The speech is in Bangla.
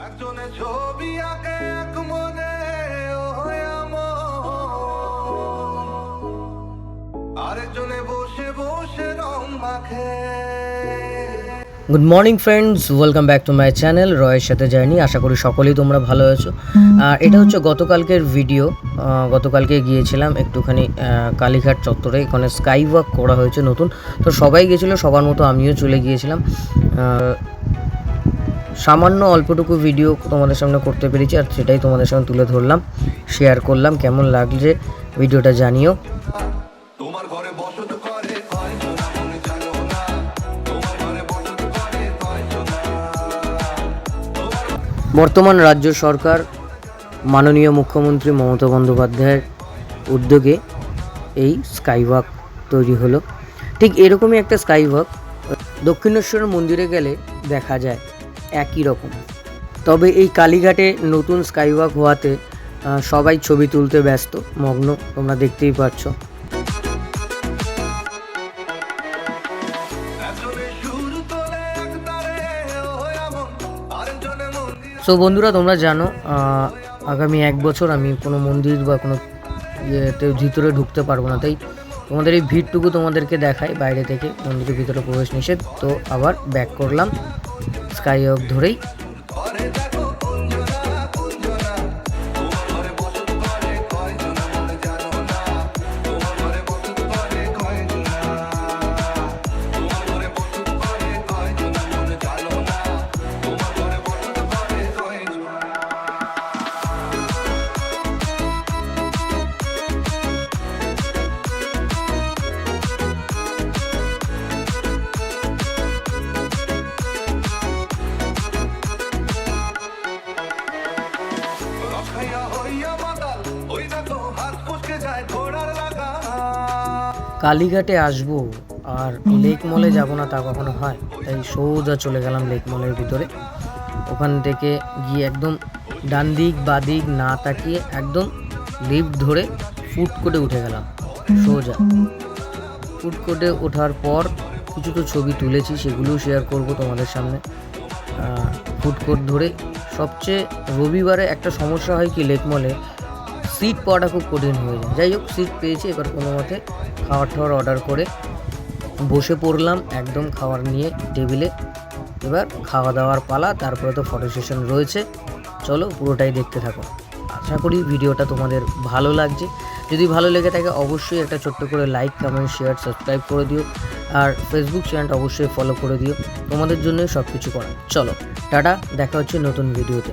একজনে ছবি আঁকে এক মনে। আরেকজনে বসে বসে রং মাখে। Good morning friends welcome back to my channel রয়ের সাথে জার্নি আশা করি সকলেই তোমরা ভালো আছো। আর এটা হচ্ছে গতকালকের ভিডিও গতকালকে গিয়েছিলাম একটুখানি কালীঘাট চত্বরে। এখানে স্কাই ওয়াক করা হয়েছে নতুন। তো সবাই গেছিল, সবার মতো আমিও চলে গিয়েছিলাম। সামান্য অল্পটুকু ভিডিও তোমাদের সামনে করতে পেরেছি আর সেটাই তোমাদের সামনে তুলে ধরলাম শেয়ার করলাম কেমন লাগছে ভিডিওটা জানিও। মনে বর্তমান রাজ্য সরকার মাননীয় মুখ্যমন্ত্রী মমতা বন্দ্যোপাধ্যায়ের উদ্যোগে এই স্কাইওয়াক তৈরি হলো। ঠিক এরকমই একটা স্কাইওয়াক দক্ষিণেশ্বর মন্দিরে গেলে দেখা যায়। একই রকম। তবে এই কালীঘাটে নতুন স্কাইওয়াক হওয়াতে সবাই ছবি তুলতে ব্যস্ত। মগ্ন, তোমরা দেখতেই পাচ্ছ সো বন্ধুরা, তোমরা জানো আগামী এক বছর আমি কোনো মন্দির বা কোনো ইয়েতে, ভিতরে ঢুকতে পারব না। তাই তোমাদের এই ভিড়টুকু তোমাদেরকে দেখাই, বাইরে থেকে মন্দিরের ভিতরে প্রবেশ নিষেধ। তো, আবার ব্যাক করলাম। স্কাই ধরেই কালীঘাটে আসব আর লেক মলে যাব না তা কখনো হয়। তাই সোজা চলে গেলাম লেক মলের ভিতরে। ওখান থেকে গিয়ে একদম ডান দিক, বা দিক না তাকিয়ে একদম লিফট ধরে ফুট করে উঠে গেলাম। সোজা। ফুড কোর্টে ওঠার পর কিছু তো ছবি তুলেছি, সেগুলোও শেয়ার করব তোমাদের সামনে। ফুড কোর্ট ধরে সবচেয়ে রবিবারে একটা সমস্যা হয় কি লেক মলে সিট পাওয়াটা খুব কঠিন হয়ে যায়। যাই হোক সিট পেয়েছি, এবার কোনো মতে খাবার টাওয়ার অর্ডার করে বসে পড়লাম একদম খাবার নিয়ে টেবিলে এবার খাওয়া দাওয়ার পালা, তারপরে তো ফটো সেশন রয়েছে। চলো, পুরোটাই দেখতে থাকো। আশা করি ভিডিওটা তোমাদের ভালো লাগছে। যদি ভালো লেগে থাকে, অবশ্যই একটা ছোট্ট করে লাইক কমেন্ট শেয়ার সাবস্ক্রাইব করে দিও। আর ফেসবুক চ্যানেলটা অবশ্যই ফলো করে দিও। তোমাদের জন্যই সব কিছু করা। চলো, টাটা, দেখা হচ্ছে নতুন ভিডিওতে